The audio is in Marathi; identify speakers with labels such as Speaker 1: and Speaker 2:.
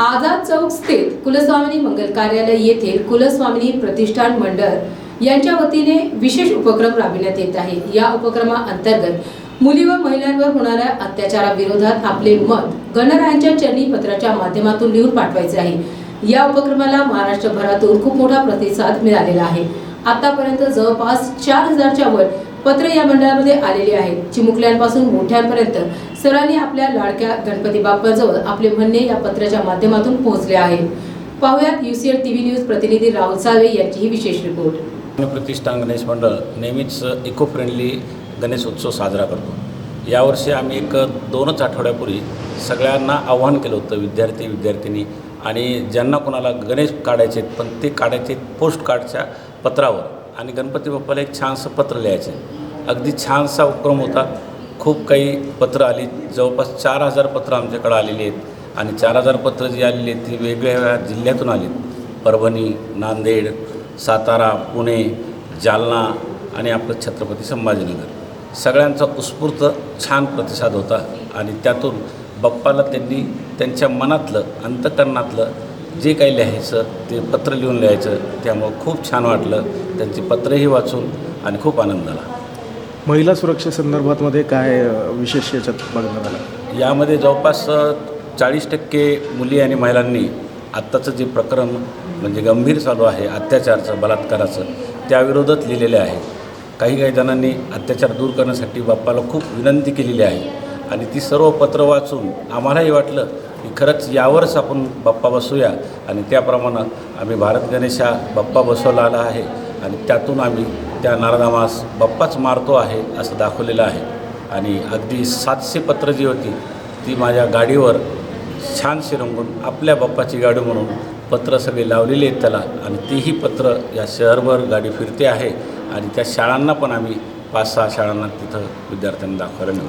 Speaker 1: आझाद चौक स्थित कुलस्वामिनी मंगल कार्यालय येथील कुलस्वामिनी प्रतिष्ठान मंडळ यांच्या वतीने विशेष उपक्रम राबविण्यात येत आहे. या उपक्रमाअंतर्गत मुली व महिलांवर होणाऱ्या अत्याचाराविरोधात आपले मत गणरायांच्या चरणी पत्राच्या माध्यमातून लिहून पाठवायचे आहे. या उपक्रमाला महाराष्ट्रभरातून खूप मोठा प्रतिसाद मिळालेला आहे. आतापर्यंत जवळपास चार हजारच्या वर पत्र या मंडळामध्ये आलेले आहेत चिमुकल्यांपासून मोठ्यांपर्यंत सर्वांनी आपल्या लाडक्या गणपती बाप्पाजवळ आपले म्हणणे या पत्राच्या माध्यमातून पोहोचले आहे. पाहुयात युसीएल टीव्ही न्यूज प्रतिनिधी राहुल सावे यांची ही विशेष रिपोर्ट.
Speaker 2: प्रतिष्ठान गणेश मंडळ नेहमीच इको फ्रेंडली गणेश उत्सव साजरा करतो. यावर्षी आम्ही एक दोनच आठवड्यापूर्वी सगळ्यांना आव्हान केलं होतं विद्यार्थी विद्यार्थिनी आणि ज्यांना कोणाला गणेश काढायचे आहेत, पण ते काढायचे पोस्ट कार्डच्या पत्रावर. आणि गणपती बाप्पाला एक छानसं पत्र लिहायचं अगदी छानसा उपक्रम होता. खूप काही पत्र आली. जवळपास चार हजार पत्र आमच्याकडे आलेली आहेत. आणि चार हजार पत्र जी आलेली आहेत ती वेगवेगळ्या जिल्ह्यातून आली परभणी नांदेड सातारा पुणे जालना आणि आपलं छत्रपती संभाजीनगर. सगळ्यांचा उत्स्फूर्त छान प्रतिसाद होता. आणि त्यातून बाप्पाला त्यांनी त्यांच्या मनातलं अंतकरणातलं जे काही लिहायचं ते पत्र लिहून लिहायचं त्यामुळं खूप छान वाटलं. त्यांची पत्रही वाचून आणि खूप आनंद झाला.
Speaker 3: महिला सुरक्षेसंदर्भातमध्ये काय विशेष याच्यात बघण्यात आलं
Speaker 2: यामध्ये जवळपास चाळीस टक्के मुली आणि महिलांनी आत्ताचं जे प्रकरण म्हणजे गंभीर चालू आहे अत्याचारचं बलात्काराचं त्याविरोधात लिहिलेले आहे. काही काही जणांनी अत्याचार दूर करण्यासाठी बाप्पाला खूप विनंती केलेली आहे. आणि ती सर्व पत्र वाचून आम्हालाही वाटलं की खरंच यावरच आपण बाप्पा बसूया. आणि त्याप्रमाणे आम्ही भारत गणेशा बाप्पा बसवला आला आहे. आणि त्यातून आम्ही त्या नारदामास बाप्पाच मारतो आहे असं दाखवलेलं आहे. आणि अगदी सातशे पत्र जी होती ती माझ्या गाडीवर छानशी रंगून आपल्या बाप्पाची गाडी म्हणून पत्र सगळे लावलेली आहेत त्याला. आणि तीही पत्र या शहरभर गाडी फिरते आहे. आणि त्या शाळांना पण आम्ही पाच सहा शाळांना तिथं विद्यार्थ्यांना दाखवायला मिळू.